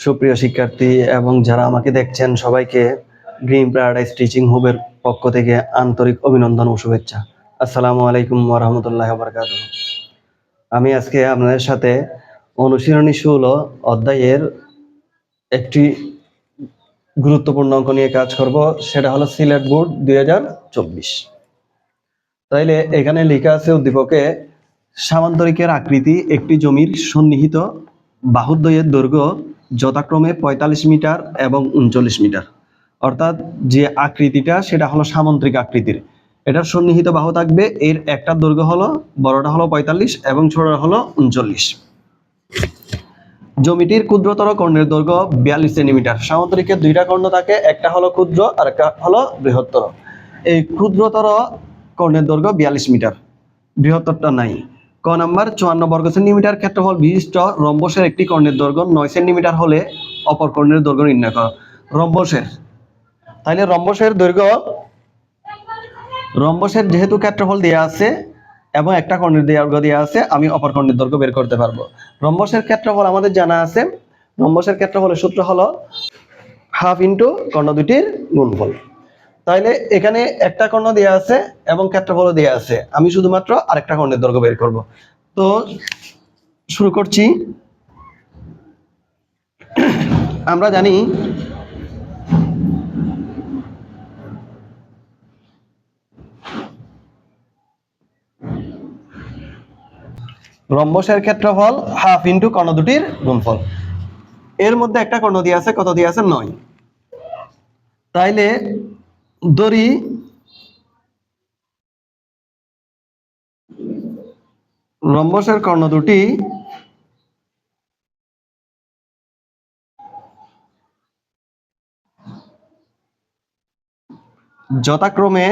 সুপ্রিয় শিক্ষার্থী, এবং যারা আমাকে দেখছেন, সবাইকে ড্রিম প্যারাডাইস টিচিং হুবের পক্ষ থেকে আন্তরিক অভিনন্দন ও শুভেচ্ছা। আসসালামু আলাইকুম ওরহমতুল্লাহ বারকাত আমি আজকে আপনাদের সাথে অনুশীলনী ষোলো অধ্যায়ের একটি গুরুত্বপূর্ণ অঙ্ক নিয়ে কাজ করব, সেটা হলো সিলেট বোর্ড দুই হাজার চব্বিশ। তাইলে এখানে লেখা আছে উদ্দীপকে, সামান্তরিকের আকৃতি একটি জমির সন্নিহিত বাহুদ্বয়ের দৈর্ঘ্য যথাক্রমে পঁয়তাল্লিশ মিটার এবং উনচল্লিশ মিটার। অর্থাৎ যে আকৃতিটা, সেটা হলো সামান্তরিক আকৃতির। এটার সন্নিহিত বাহু থাকবে, এর একটা দৈর্ঘ্য হলো, বড়টা হলো পঁয়তাল্লিশ এবং ছোটটা হলো উনচল্লিশ। জমিটির ক্ষুদ্রতর কর্ণের দৈর্ঘ্য বিয়াল্লিশ সেন্টিমিটার। সামান্তরিকের দুইটা কর্ণ থাকে, একটা হলো ক্ষুদ্র আর একটা হলো বৃহত্তর। এই ক্ষুদ্রতর কর্ণের দৈর্ঘ্য বিয়াল্লিশ মিটার। বৃহত্তরটা নাই। ক নাম্বার, চুয়ান্ন বর্গ সেন্টিমিটার ক্ষেত্রফল বিশিষ্ট রম্বসের একটি কর্ণের দৈর্ঘ্য নয় সেন্টিমিটার হলে অপর কর্ণের দৈর্ঘ্য নির্ণয় করো। রম্বসের। তাহলে রম্বসের দৈর্ঘ্য, রম্বসের যেহেতু ক্ষেত্রফল দেওয়া আছে এবং একটা কর্ণের দৈর্ঘ্য দেওয়া আছে, আমি অপর কর্ণের দৈর্ঘ্য বের করতে পারব। রম্বসের ক্ষেত্রফল আমাদের জানা আছে। রম্বসের ক্ষেত্রফলের সূত্র হলো হাফ ইন্টু কর্ণ দুটির গুণফল। তাইলে এখানে একটা কর্ণ দেওয়া আছে এবং ক্ষেত্রফলও দেওয়া আছে। আমি শুধুমাত্র আরেকটা কর্ণের দৈর্ঘ্য বের করব। তো শুরু করছি। আমরা জানি রম্বসের ক্ষেত্রফল হাফ ইন্টু কর্ণ দুটির গুণফল। এর মধ্যে একটা কর্ণ দিয়ে আছে, কত দিয়ে আছে? নয়। তাইলে দড়ি। রম্বসের কর্ণ দুটি। যথাক্রমে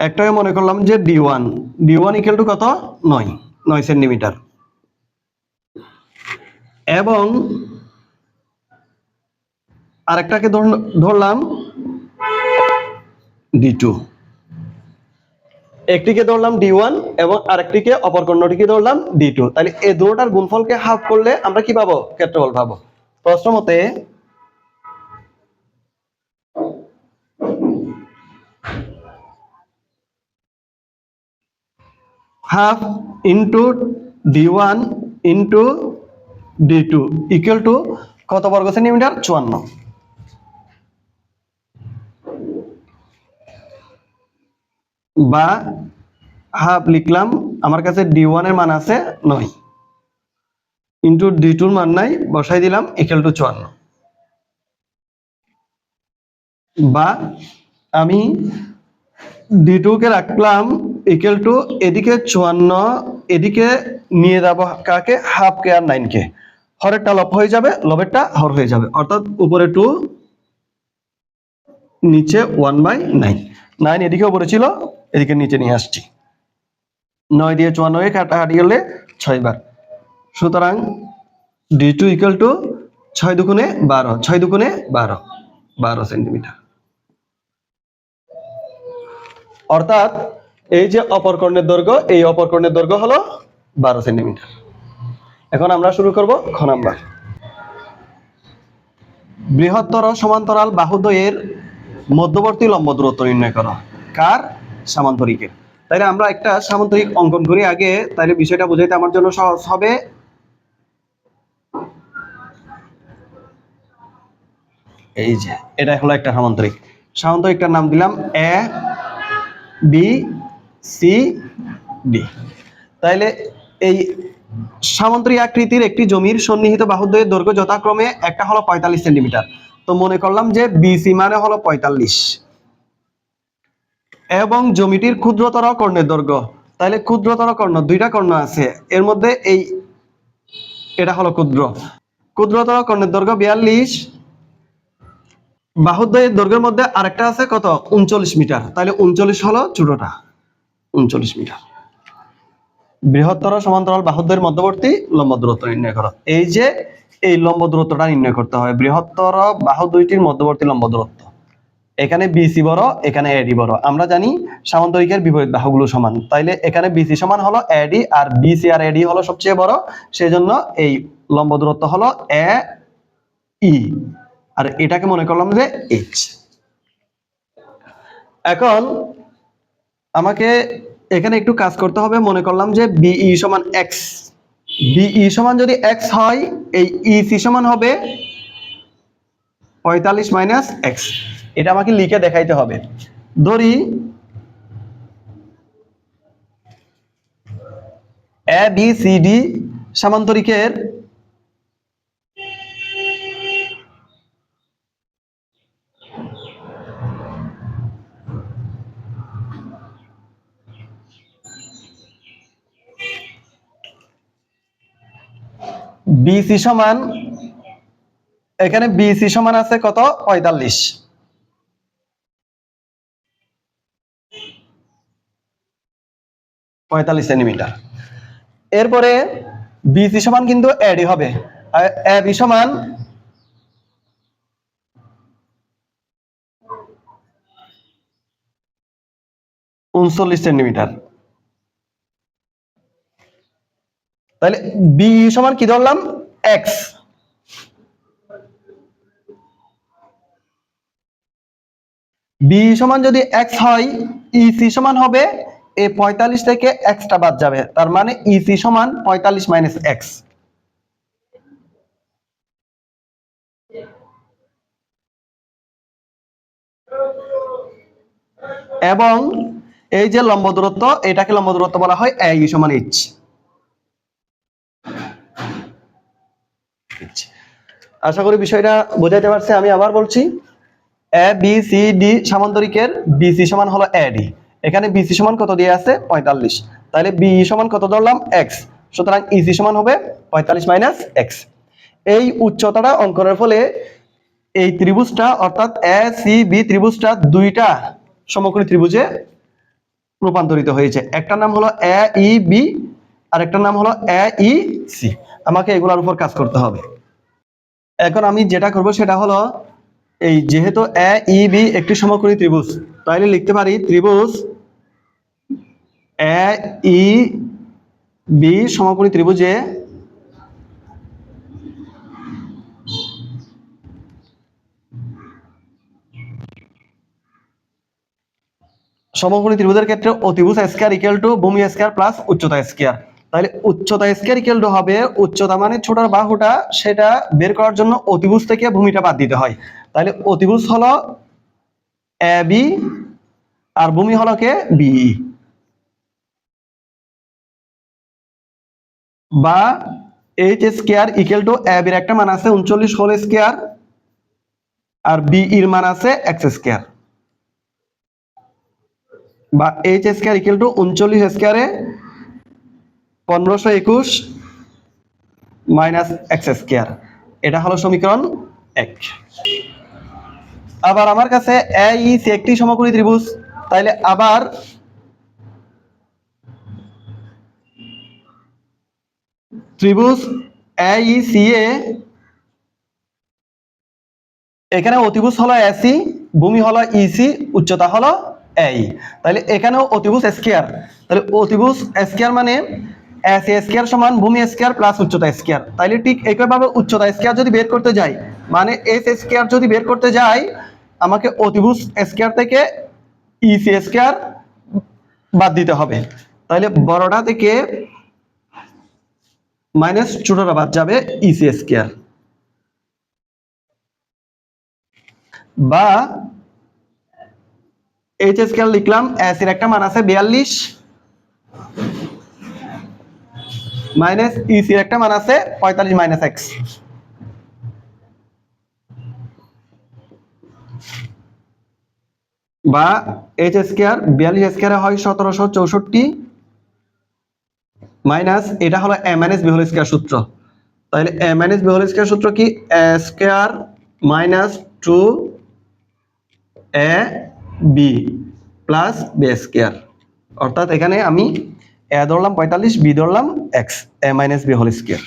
একটাকে মনে করলাম যে D one. D one equal to কত? নয়। নয় সেন্টিমিটার। এবং আরেকটাকে ধর- ধরলাম। ডি টু একটিকে ধরলাম ডি ওয়ান এবং আরেকটিকে অপর কর্ণটিকে ধরলাম ডি টু তাহলে এই দুটোটার গুণফলকে হাফ করলে আমরা কি পাবো? ক্ষেত্রফল পাবো। প্রশ্ন মতে half into D one into D two equal to কত বর্গ সেন্টিমিটার চুয়ান্ন। বা হাফ লিখলাম, আমার কাছে ডি ওয়ানের মান আছে নয়। ইন্টু ডি টুর মান নাই, বসাই দিলাম ইকুয়াল টু চুয়ান্ন। বা আমি ডি টুকে রাখলাম ইকুয়াল টু এদিকে চুয়ান্ন, এদিকে নিয়ে যাব কাকে? হাফ কে আর নাইন কে। হরেরটা লব হয়ে যাবে, লবেরটা হর হয়ে যাবে। অর্থাৎ উপরে টু নিচে ওয়ান বাই নাইন নাইন এদিকে উপরে ছিল এদিকে নিচে নিয়ে আসছি। নয় দিয়ে চুয়ান্নকে কাটাকাটি গেলে ছয় বার। সুতরাং ডি টু ইকুয়াল টু ছয় দুগুণে বারো, ছয় দুগুণে বারো বারো সেন্টিমিটার অর্থাৎ এই যে অপর কর্ণের দৈর্ঘ্য, এই অপর কর্ণের দৈর্ঘ্য হলো বারো সেন্টিমিটার এখন আমরা শুরু করব খ নাম্বার। বৃহত্তর সমান্তরাল বাহুদ্বয়ের মধ্যবর্তী লম্ব দূরত্ব নির্ণয় করো। কার? সামান্তরিকের। তাইলে আমরা একটা সামান্তরিক অঙ্কন করি। আগে তাইলে বিষয়টা বুঝাইতে আমার জন্য সহজ হবে। এই যে, এটা হলো একটা সামান্তরিক। সামান্তরিকটার নাম দিলাম এ বি সি ডি তাইলে এই সামান্তরিক আকৃতির একটি জমির সন্নিহিত বাহুদ্বয়ের দৈর্ঘ্য যথাক্রমে একটা হলো পঁয়তাল্লিশ সেন্টিমিটার। তো মনে করলাম যে বিসি মানে হলো পঁয়তাল্লিশ। এবং জমিটির ক্ষুদ্রতর কর্ণের দৈর্ঘ্য। তাহলে ক্ষুদ্রতর কর্ণ, দুইটা কর্ণ আছে। এর মধ্যে এই, এটা হলো ক্ষুদ্র। ক্ষুদ্রতর কর্ণের দৈর্ঘ্য বিয়াল্লিশ। বাহুদ্বয়ের দৈর্ঘ্যের মধ্যে আরেকটা আছে কত? উনচল্লিশ মিটার। তাহলে উনচল্লিশ হলো ছোটটা উনচল্লিশ মিটার। বৃহত্তর সমান্তরাল বাহুদ্বয়ের মধ্যবর্তী লম্ব দূরত্ব নির্ণয় করো। এই যে, এই লম্ব দূরত্বটা নির্ণয় করতে হবে বৃহত্তর বাহু দুইটির মধ্যবর্তী লম্ব দূরত্ব। এখানে বিসি বড়, এখানে এডি বড়। আমরা জানি সামান্তরিকের বিপরীত বাহুগুলো সমান। তাইলে এখানে বিসি সমান হলো এডি আর বিসি আর এডি হলো সবচেয়ে বড়। সেই জন্য এই লম্ব দূরত্ব হলো এ ই আর এটাকে মনে করলাম যে এইচ এখন আমাকে এখানে একটু কাজ করতে হবে। মনে করলাম যে বিই সমান এক্স বিই সমান যদি এক্স হয়, এই ইসি সমান হবে পঁয়তাল্লিশ মাইনাস এক্স এটা আমাকে লিখে দেখাইতে হবে। ধরি এ বি সি ডি সামান্তরিকের বিসি সমান, এখানে বিসি সমান আছে কত? পঁয়তাল্লিশ। পঁয়তাল্লিশ সেন্টিমিটার। এরপরে বিসি সমান কিন্তু এডি হবে। এবি সমান উনচল্লিশ সেন্টিমিটার। তাহলে বি সমান কি ধরলাম? এক্স বি সমান যদি এক্স হয় ইসি সমান হবে এই পঁয়তাল্লিশ থেকে এক্সটা বাদ যাবে। তার মানে ইসি সমান পঁয়তাল্লিশ মাইনাস এক্স এবং এই যে লম্ব দূরত্ব, এটাকে লম্ব দূরত্ব বলা হয় এ ই সমান এইচ আশা করি বিষয়টা বোঝাইতে পারছি, আমি আবার বলছি। এ বি সি ডি সামান্তরিকের বিসি সমান হলো এ ডি এখানে বিসি সমান কত দিয়ে আছে? পঁয়তাল্লিশ। তাহলে বি সমান কত ধরলাম? এক্স সুতরাং ইসি সমান হবে পঁয়তাল্লিশ মাইনাস এক্স এই উচ্চতাটা অঙ্কনের ফলে এই ত্রিভুজটা, অর্থাৎ এ সি বি ত্রিভুজটা দুইটা সমকোণী ত্রিভুজে রূপান্তরিত হয়েছে। একটার নাম হলো এ ই বি আর একটার নাম হলো এ ই সি আমাকে এগুলোর উপর কাজ করতে হবে। এখন আমি যেটা করব সেটা হলো এই যেহেতু এ, ই, বি একটি সমকোণী ত্রিভুজ, তাইলে লিখতে পারি ত্রিভুজ এ, ই, বি সমকোণী ত্রিভুজে সমকোণী ত্রিভুজের ক্ষেত্রে অতিভুজ স্কয়ার ইকুয়াল টু ভূমি স্কয়ার প্লাস উচ্চতা স্কয়ার তাহলে উচ্চতা স্কয়ার ইকুয়াল টু হবে উচ্চতা মানে ছোটার বাহুটা সেটা বের করার জন্য অতিভুজ থেকে ভূমিটা বাদ দিতে হয়। তাহলে অতিভুজ হলো এ বি আর ভূমি হলো কে? বি। বা। H square equal to A বির একটা মান আছে উনচল্লিশ হোল স্কয়ার আর বি এর মান আছে এক্স স্কয়ার বা এইচ স্কয়ার ইকুয়াল টু উনচল্লিশ স্কয়ারে পনেরোশো একুশ মাইনাস এক্স স্কয়ার এটা হলো সমীকরণ এক। আবার আমার কাছে সি একটি সমকোণী ত্রিভুজ, তাইলে আবার ত্রিভুজ এ এখানে অতিভুজ হলো এসি ভূমি হলো ইসি উচ্চতা হলো এই তাহলে এখানেও অতিভুজ স্কয়ার তাহলে অতিভুজ স্কয়ার মানে এস স্কয়ার সমান ভূমি স্কয়ার প্লাস উচ্চতা স্কয়ার তাহলে ঠিক একইভাবে উচ্চতা স্কয়ার যদি বের করতে যাই মানে এস স্কয়ার যদি বের করতে যাই আমাকে অতিভুজ স্কয়ার থেকে ইসি স্কয়ার বাদ দিতে হবে। তাহলে বড়টা থেকে মাইনাস ছোটটা বাদ যাবে ইসি স্কয়ার বা এইচ স্কেল লিখলাম এস এর একটা মান আছে বিয়াল্লিশ। মাইনাস ইসি এর একটা মান আছে পঁয়তাল্লিশ মাইনাস এক্স বা এইচ স্কোয়ার বিয়াল্লিশ স্কোয়ারে হয় সতেরোশো চৌষট্টি মাইনাস এটা হলো M N S B whole square সূত্র। তাহলে M N S B whole square সূত্র কি? Square minus two A B plus B square অর্থাৎ এখানে আমি এ ধরলাম পঁয়তাল্লিশ বি ধরলাম X A minus B whole square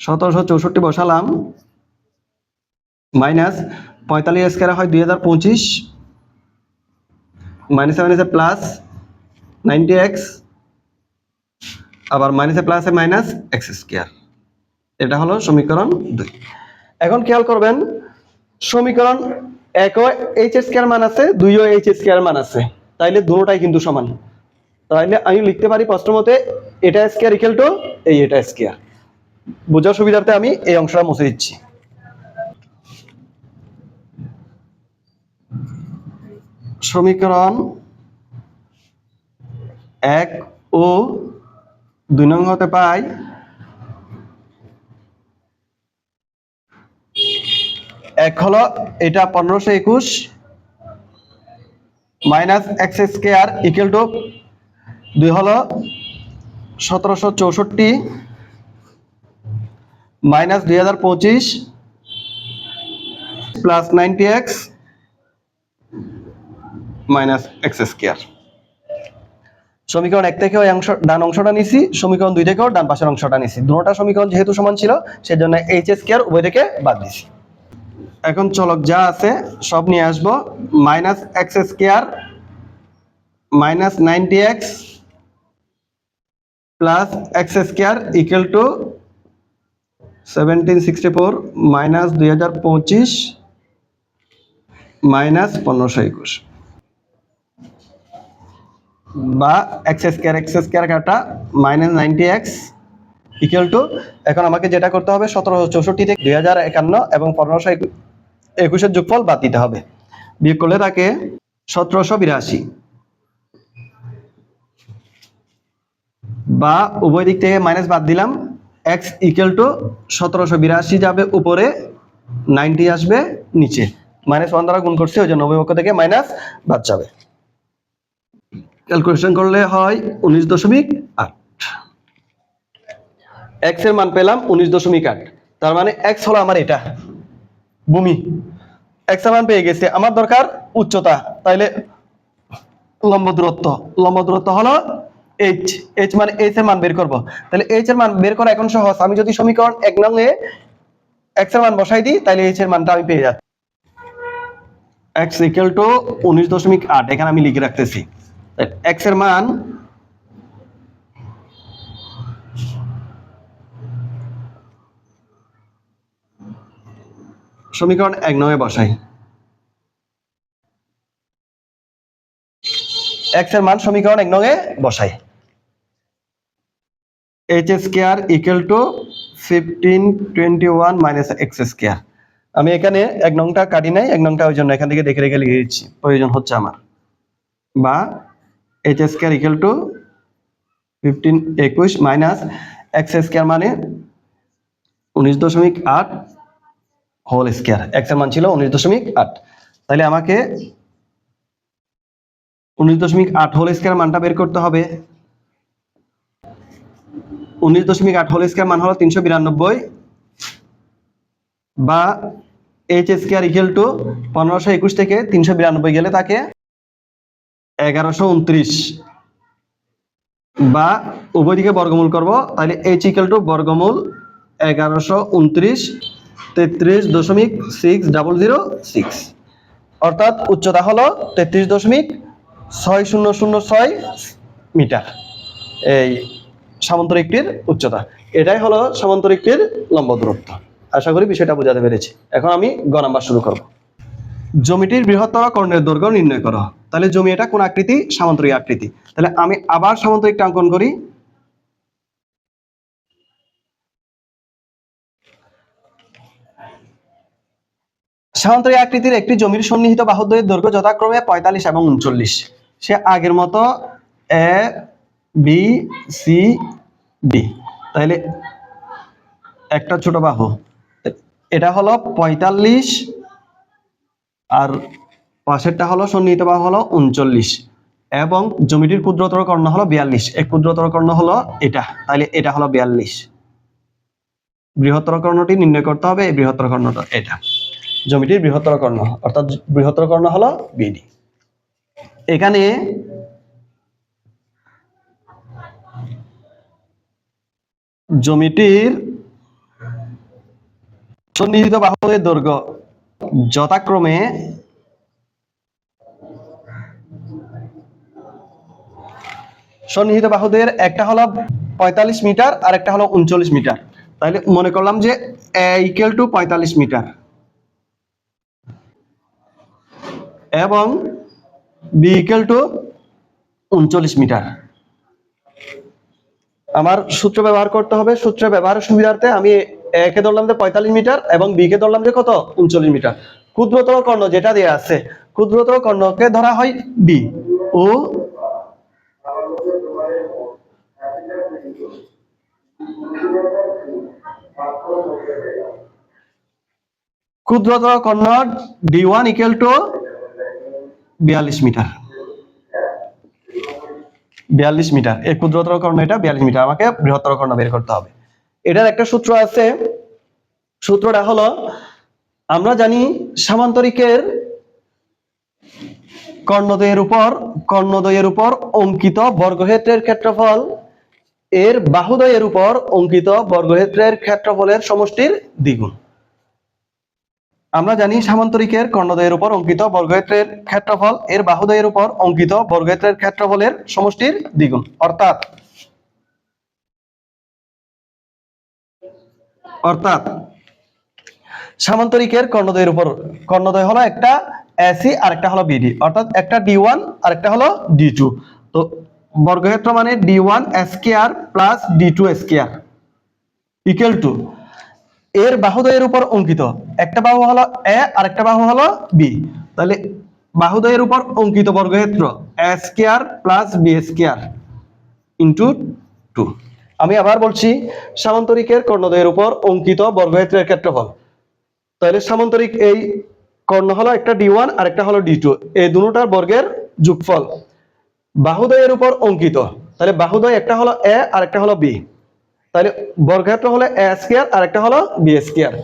সতেরোশো চৌষট্টি বসালাম। মাইনাস পঁয়তাল্লিশ স্কোয়ার হয় দুই হাজার পঁচিশ মাইনাসে মাইনাসে প্লাস নাইনটি এক্স আবার মাইনাসে প্লাসে মাইনাস এক্স স্কোয়ার এটা হলো সমীকরণ দুই। এখন খেয়াল করবেন, সমীকরণ একও এইচ স্কোয়ার মান আছে দুইও এইচ স্কোয়ার মান আছে। তাইলে দুটোটাই কিন্তু সমান। তাইলে আমি লিখতে পারি প্রশ্ন এটা স্কোয়ার ইকুয়াল টু এই এটা স্কোয়ার বোঝার সুবিধার্থে আমি এই অংশটা মুছে দিচ্ছি। সমীকরণ এক ও দুই নং হতে পাই। এক হলো এটা পনেরোশো একুশ minus X square equal to দুই হলো সতেরোশো চৌষট্টি মাইনাস দুই হাজার পঁচিশ plus ninety X minus X square সমীকরণ এক থেকে ওই অংশ ডান অংশটা নিছি, সমীকরণ দুই থেকেও ডান পাশের অংশটা নিছি। দুটোটা সমীকরণ যেহেতু সমান ছিল, সেজন্য এইচ স্কোয়ার উভয় থেকে বাদ দিছি। এখন চলক যা আছে, সব নিয়ে আসব। Minus X square minus ninety X plus X square equal to seventeen sixty four minus দুই হাজার পঁচিশ মাইনাস পনেরোশো একুশ। বা এক্স স্কোয়ার এক্স স্কোয়ার কাটা minus ninety X equal to এখন আমাকে যেটা করতে হবে, সতেরোশো চৌষট্টি থেকে দুই হাজার একান্ন এবং পনেরোশো একুশের যোগফল বাদ দিতে হবে। বিয়োগ করলে তাকে সতেরোশো বিরাশি। বা উভয় দিক থেকে মাইনাস বাদ দিলাম এক্স ইকুয়াল টু সতেরোশো বিরাশি যাবে উপরে নাইনটি আসবে নিচে। মাইনাস ওয়ান দ্বারা গুণ করছি, ওই জন্য উভয় পক্ষ থেকে মাইনাস বাদ যাবে। ক্যালকুলেশন করলে হয় উনিশ দশমিক আট। এক্সের মান পেলাম উনিশ দশমিক আট। তার মানে এক্স হলো আমার এটা, ভূমি। এক্সের মান পেয়ে গেছে। আমার দরকার উচ্চতা। তাইলে লম্ব দূরত্ব। লম্ব দূরত্ব হলো এইচ এইচ মানে এইচ এর মান বের করব। তাহলে এইচ এর মান বের করা এখন সহজ। আমি যদি সমীকরণ এক নংয়ে এক্সের মান বসাই দিই তাহলে এইচ এর মানটা আমি পেয়ে যাচ্ছি। এক্স ইকুয়াল টু উনিশ দশমিক আট। এখানে আমি লিখে রাখতেছি। এক্সের মান সমীকরণ এক নয়ে বসাই। এক্সের মান সমীকরণ এক নয়ে বসাই। H square equal to fifteen twenty one minus X square আমি এখানে এক নংটা কাটি নাই, এক নংটা ওই জন্য এখান থেকে দেখে রেখে লিখে দিচ্ছি। প্রয়োজন হচ্ছে আমার। বা H square equal to fifteen একুশ মাইনাস এক্স স্কোয়ার মানে উনিশ দশমিক আট হোল স্কোয়ার এক্সের মান ছিল উনিশ দশমিক আট। তাহলে আমাকে উনিশ দশমিক আট হোল স্কোয়ার মানটা বের করতে হবে। উনিশ দশমিক আট হোল স্কোয়ার মান হলো তিনশো বিরানব্বই বা এইচ স্কোয়ার ইকুয়াল টু পনেরোশো একুশ থেকে তিনশো বিরানব্বই গেলে তাকে এগারোশো উনত্রিশ। বা উভয় দিকে বর্গমূল করব, তাহলে এইচ ইকুয়াল টু বর্গমূল এগারোশো উনত্রিশ, তেত্রিশ দশমিক সিক্স ডাবল জিরো সিক্স অর্থাৎ উচ্চতা হলো তেত্রিশ দশমিক ছয় শূন্য শূন্য ছয় মিটার। এই সামান্তরিকটির উচ্চতা। এটাই হলো সামান্তরিকটির লম্ব দূরত্ব। আশা করি বিষয়টা বোঝাতে পেরেছি। এখন আমি গ নাম্বার শুরু করব। জমিটির বৃহত্তর কর্ণের দৈর্ঘ্য নির্ণয় করো। তাহলে জমি এটা কোন আকৃতি? সামান্তরিক আকৃতি। তাহলে আমি আবার সামান্তরিকটা অঙ্কন করি। সামান্তরিক আকৃতির একটি জমির সন্নিহিত বাহুদ্বয়ের দৈর্ঘ্য যথাক্রমে পঁয়তাল্লিশ এবং উনচল্লিশ। সে আগের মতো এ, বি, সি, ডি। তাহলে একটা ছোট বাহু। এটা হলো পঁয়তাল্লিশ আর পাশেরটা হলো সন্নিহিত বাহু হলো উনচল্লিশ এবং জমিটির ক্ষুদ্রতর কর্ণ হলো বিয়াল্লিশ। এক ক্ষুদ্রতর কর্ণ হলো এটা। তাহলে এটা হলো বিয়াল্লিশ। বৃহত্তর কর্ণটি নির্ণয় করতে হবে এই বৃহত্তর কর্ণটা, এটা। জমিটির বৃহত্তর কর্ণ, অর্থাৎ বৃহত্তর কর্ণ হলো বিডি। এখানে জমিটির সন্নিহিত বাহুর দৈর্ঘ্য যথাক্রমে সন্নিহিত বাহুদের একটা হলো পঁয়তাল্লিশ মিটার, আর একটা হলো উনচল্লিশ মিটার। তাহলে মনে করলাম যে ইকুয়াল টু পঁয়তাল্লিশ মিটার। এবং বি ইকুয়াল টু উনচল্লিশ মিটার। আমার সূত্র ব্যবহার করতে হবে। সূত্র ব্যবহারের সুবিধার্থে আমি এ কে ধরলাম যে পঁয়তাল্লিশ মিটার এবং বি কে ধরলাম যে কত? উনচল্লিশ মিটার। ক্ষুদ্রতর কর্ণ যেটা দেওয়া আছে, ক্ষুদ্রতর কর্ণকে ধরা হয় বি ও ক্ষুদ্রতর কর্ণ ডি ওয়ান ইকুয়াল টু বিয়াল্লিশ মিটার। বিয়াল্লিশ মিটার। এই ক্ষুদ্রতর কর্ণ এটা বিয়াল্লিশ মিটার। আমাকে বৃহত্তর কর্ণ বের করতে হবে। এটার একটা সূত্র আছে। সূত্রটা হলো, আমরা জানি সামান্তরিকের কর্ণদ্বয়ের উপর কর্ণদ্বয়ের উপর অঙ্কিত বর্গক্ষেত্রের ক্ষেত্রফল, এর বাহুদয়ের উপর অঙ্কিত বর্গক্ষেত্রের ক্ষেত্রফলের সমষ্টির দ্বিগুণ। আমরা জানি সামান্তরিকের কর্ণদ্বয়ের উপর অঙ্কিত বর্গক্ষেত্রের ক্ষেত্রফল, এর বাহুদয়ের উপর অঙ্কিত বর্গক্ষেত্রের ক্ষেত্রফলের সমষ্টির দ্বিগুণ। অর্থাৎ অর্থাৎ সামান্তরিকের কর্ণদয়ের উপর, কর্ণদ্বয় হলো একটা এসি আর একটা হলো বিডি অর্থাৎ একটা ডি ওয়ান আর একটা হলো ডি টু তো বর্গক্ষেত্র মানে D one square plus D two square equal to এর বাহুদয়ের উপর অঙ্কিত। একটা বাহু হলো এ আর একটা বাহু হলো বি তাহলে বাহুদয়ের উপর অঙ্কিত বর্গক্ষেত্র A square plus B square into two আমি আবার বলছি, সামান্তরিকের কর্ণদ্বয়ের উপর অঙ্কিত বর্গক্ষেত্রের ক্ষেত্রফল। তাহলে সামান্তরিক এই কর্ণ হলো একটা ডি ওয়ান আর একটা হলো ডি টু। এই দুটার বর্গের যোগফল। বাহুদয়ের উপর অঙ্কিত। তাহলে বাহুদয় একটা হলো এ আর একটা হলো বি। তাহলে বর্গক্ষেত্র হলে এ স্কয়ার আর একটা হলো বি স্কয়ার।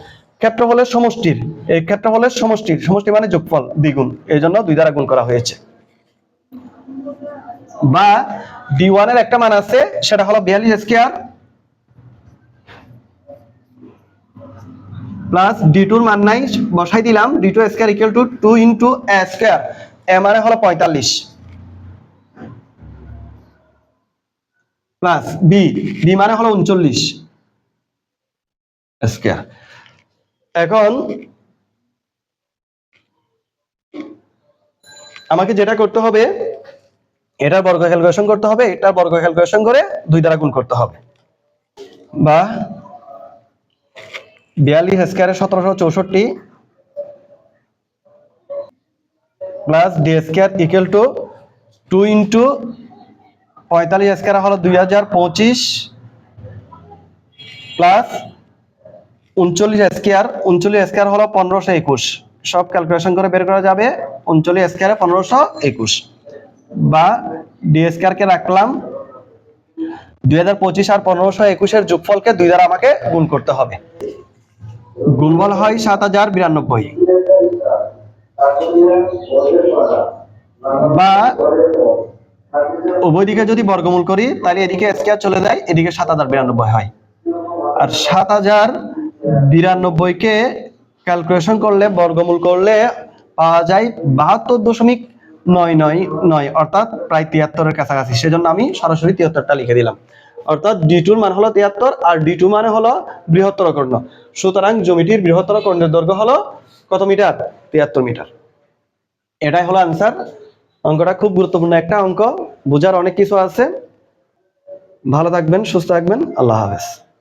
ক্ষেত্রফলের সমষ্টির। এই ক্ষেত্রফলের সমষ্টির, সমষ্টি মানে যোগফল দ্বিগুণ। এই জন্য দুই দ্বারা গুণ করা হয়েছে। বা ডি ওয়ানের একটা মান আছে, সেটা হলো বিয়াল্লিশ স্কয়ার প্লাস ডি টুর মান নাই, বসাই দিলাম D two square equal to two into A square A মানে হলো পঁয়তাল্লিশ। প্লাস বি বি মানে হলো উনচল্লিশ স্কয়ার এখন আমাকে যেটা করতে হবে এটার বর্গ ক্যালকুলেশন করতে হবে এটার বর্গ ক্যালকুলেশন করে দুই দ্বারা গুণ করতে হবে। বা বিয়াল্লিশ স্কয়ারে সতেরোশো চৌষট্টি plus D square equal to two into পঁয়তাল্লিশ স্কয়ার হলো দুই হাজার পঁচিশ প্লাস উনচল্লিশ স্কয়ার উনচল্লিশ স্কয়ার হলো পনেরোশো একুশ। সব ক্যালকুলেশন করে বের করা যাবে, উনচল্লিশ স্কয়ারে পনেরোশো একুশ। বা ডি স্কয়ারকে রাখলাম। দুই হাজার পঁচিশ আর পনেরোশো একুশের যোগফলকে দুই দ্বারা আমাকে গুণ করতে হবে। গুণফল হয় সাত হাজার বিরানব্বই। বা উভয় দিকে যদি বর্গমূল করি, তাহলে এদিকে স্কয়ার চলে যায়, এদিকে সাত হাজার বিরানব্বই হয়। আর সাত হাজার বিরানব্বইকে ক্যালকুলেশন করলে, বর্গমূল করলে পাওয়া যায় বাহাত্তর দশমিক নয় নয় নয়, অর্থাৎ প্রায় তিয়াত্তরের কাছাকাছি। সেজন্য আমি সরাসরি তিয়াত্তরটা লিখে দিলাম। অর্থাৎ ডি টুর মান হলো তিয়াত্তর আর ডি টু মানে হলো বৃহত্তর কর্ণ। সুতরাং জমিটির বৃহত্তর কর্ণের দৈর্ঘ্য হলো কত মিটার? তিয়াত্তর মিটার। এটাই হলো আনসার অঙ্কটা খুব গুরুত্বপূর্ণ একটা অঙ্ক। বোঝার অনেক কিছু আছে। ভালো থাকবেন, সুস্থ থাকবেন। আল্লাহ হাফেজ।